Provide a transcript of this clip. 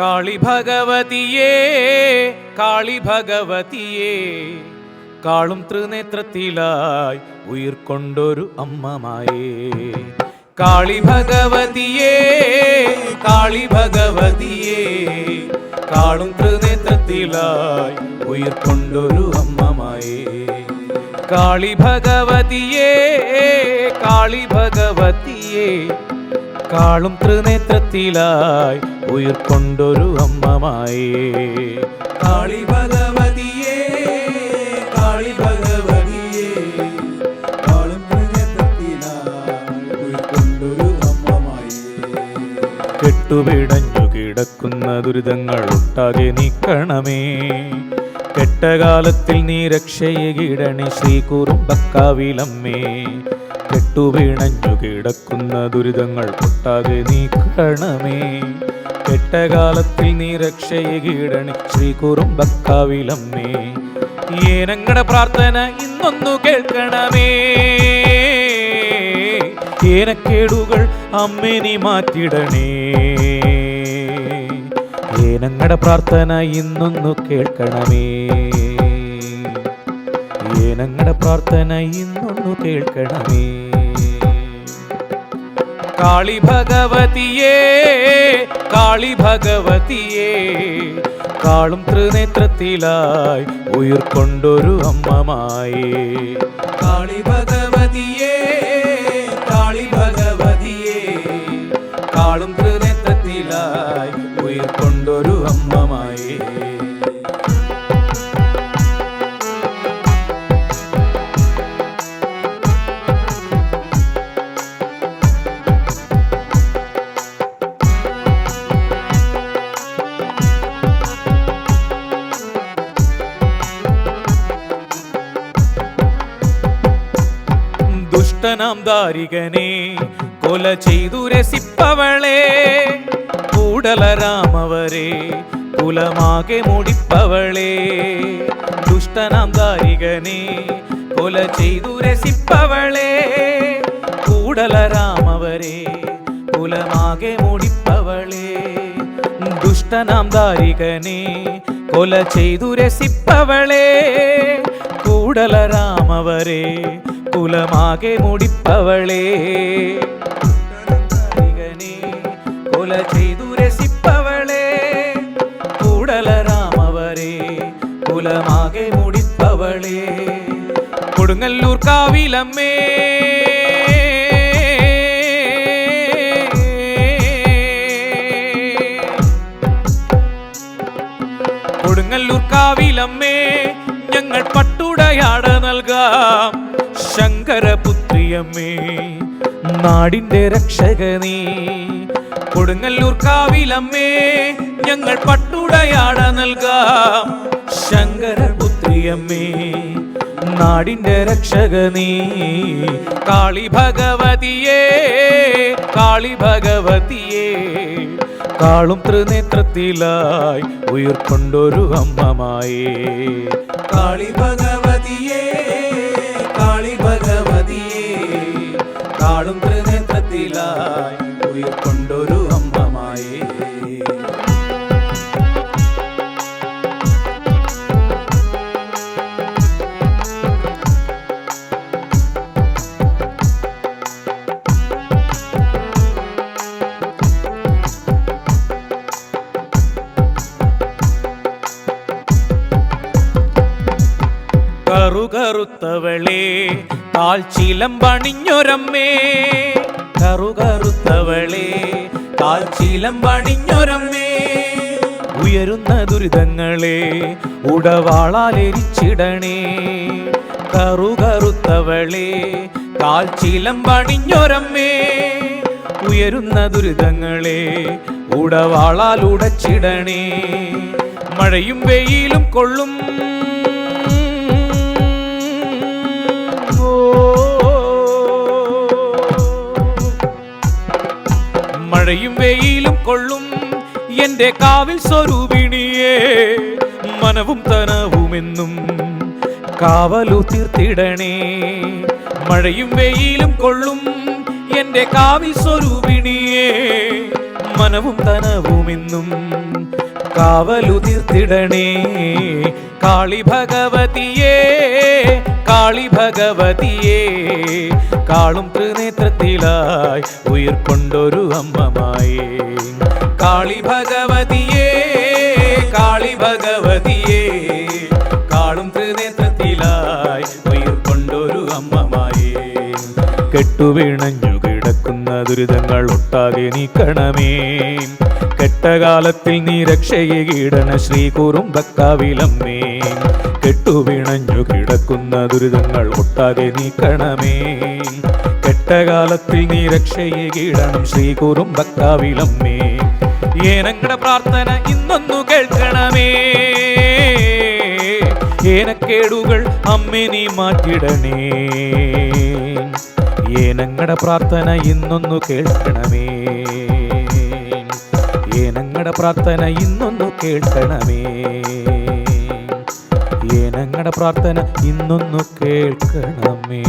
കാളി ഭഗവതിയേ കാളി ഭഗവതിയേ കാളും ത്രിനേത്രത്തിലായി ഉയിർക്കൊണ്ടൊരു അമ്മമായേ. കാളി ഭഗവതിയേ കാളി ഭഗവതിയേ കാളും ത്രിനേത്രത്തിലായി ഉയിർക്കൊണ്ടൊരു അമ്മമായേ. കാളി ഭഗവതിയേ കാളി ഭഗവതിയേ കാളും ത്രിനേത്രത്തിലായി ഉയർക്കൊണ്ടൊരു അമ്മമായേ. കാളി ഭഗവതിയേ ഭഗവതിയേ. കെട്ടുപിടഞ്ഞു കിടക്കുന്ന ദുരിതങ്ങൾ ഒട്ടാകെ നീക്കണമേ. കെട്ടകാലത്തിൽ നീ രക്ഷയെ കീടണി ശ്രീ കുറുമ്പക്കാവിലമ്മേ കെട്ടുപിണഞ്ഞു കിടക്കുന്ന ദുരിതങ്ങൾ ഒട്ടാകെ നീക്കണമേ. കെട്ടകാലത്തിൽ നീ രക്ഷയെ കീടണി. ശ്രീ കുറുമ്പക്കാവിലമ്മേ ഏനങ്ങളുടെ പ്രാർത്ഥന ഇന്നൊന്നു കേൾക്കണമേ. ഏനക്കേടുകൾ അമ്മേ നീ മാറ്റിടണേ. ഏനങ്ങളുടെ പ്രാർത്ഥന ഇന്നൊന്നു കേൾക്കണമേ. ഏനങ്ങളുടെ പ്രാർത്ഥന ഇന്നൊന്നു കേൾക്കണമേ. കാളി ഭഗവതിയേ കാളി ഭഗവതിയേ. കാളും ത്രിനേത്രത്തിലായി ഉയർക്കൊണ്ടൊരു അമ്മമായേ. കാളി ഭഗവതിയേ കാളി ഭഗവതിയേ. കാളും ത്രിനേത്രത്തിലായി ഉയർക്കൊണ്ടൊരു അമ്മമായേ. ദുഷ്ടനാം ദാരികനെ കൊല ചെയ്തു രസിപ്പവളെ. കൂടലരാമവരെ കുലമാകെ മുടിപ്പവളെ. ദുഷ്ടനാം ദാരികനെ കൊല ചെയ്തു രസിപ്പവളെ. കൂടലരാമവരെ കുലമാകെ മുടിപ്പവളെ. ദുഷ്ടനാം ദാരികനെ കൊല ചെയ്തു രസിപ്പവളെ. കൂടലരാമവരെ കുലമാകെ മുടിപ്പവളേ. കൊല ചെയ്തു രസിപ്പവളേ. കൂടലരാമവരെ കുലമാകെ മുടിപ്പവളേ. കൊടുങ്ങല്ലൂർ കാവിലമ്മേ. കൊടുങ്ങല്ലൂർ കാവിലമ്മേ ഞങ്ങൾ പട്ടുടയാട നൽകാം. ശങ്കരപുത്രിയമ്മേ നാടിന്റെ രക്ഷക നീ. കൊടുങ്ങല്ലൂർ കാവിലമ്മേ ഞങ്ങൾ പട്ടുടയാട നൽകാം. ശങ്കരപുത്രിയമ്മേ നാടിന്റെ രക്ഷക നീ. കാളി ഭഗവതിയേ കാളി ഭഗവതിയേ. കാളും ത്രിനേത്രത്തിലായി ഉയർക്കൊണ്ടൊരു അമ്മമായേ. കാളി ഭഗവതിയേ കാളും ത്രിനേത്രത്തിലായി ഉയർക്കൊണ്ടൊരു അമ്മമായി കറുകറുത്തവളെ കാൽച്ചീലം പണിഞ്ഞൊരമ്മേ. കറുകറുത്തവളെ കാൽച്ചീലം പണിഞ്ഞൊരമ്മേ. ഉയരുന്ന ദുരിതങ്ങളെ ഉടവാളാലെരിച്ചിടണേ കറുകറുത്തവളെ കാൽച്ചീലം പണിഞ്ഞൊരമ്മേ. ഉയരുന്ന ദുരിതങ്ങളെ ഉടവാളാൽ ഉടച്ചിടണേ. മഴയും വെയിലും കൊള്ളും മഴയും വെയിലും കൊള്ളും. എന്റെ കാവിൽ സ്വരൂപിണിയേ മനവും തനവുമെന്നും കാവലു തീർത്തിടണേ മഴയും വെയിലും കൊള്ളും. എന്റെ കാവിൽ സ്വരൂപിണിയേ മനവും തനവുമെന്നും കാവലു തീർത്തിടണേ കാളി ഭഗവതിയേ കാളി ഭഗവതിയേ. കാളും ത്രിനേത്രത്തിലായി ഉയർക്കൊണ്ടൊരു അമ്മമായേ കാളി ഭഗവതിയേ കാളി ഭഗവതിയേ. കാളും ത്രിനേത്രത്തിലായി ഉയർക്കൊണ്ടൊരു അമ്മമായേ കെട്ടുവീണഞ്ഞു കിടക്കുന്ന ദുരിതങ്ങൾ ഒട്ടാകെ നീക്കണമേ. കെട്ടകാലത്തിൽ നീ രക്ഷയെ കീടന ശ്രീ കുറുമ്പക്കാവിലമ്മേ. കെട്ടുവീണഞ്ഞു കിടക്കുന്ന ദുരിതങ്ങൾ ഒട്ടാകെ നീക്കണമേ. കെട്ടകാലത്തിൽ നീ രക്ഷയെ കീടണം ശ്രീ കുറുമ്പക്കാവിലമ്മേ. ഏനങ്ങളുടെ പ്രാർത്ഥന ഇന്നൊന്നു കേൾക്കണമേ. ഏനക്കേടുകൾ അമ്മേ നീ മാറ്റിടണേ. ഏനങ്ങളുടെ പ്രാർത്ഥന ഇന്നൊന്നു കേൾക്കണമേ. ഏനങ്ങളുടെ പ്രാർത്ഥന ഇന്നൊന്നു കേൾക്കണമേ. ഏനങ്ങളുടെ പ്രാർത്ഥന ഇന്നൊന്നു കേൾക്കണമേ.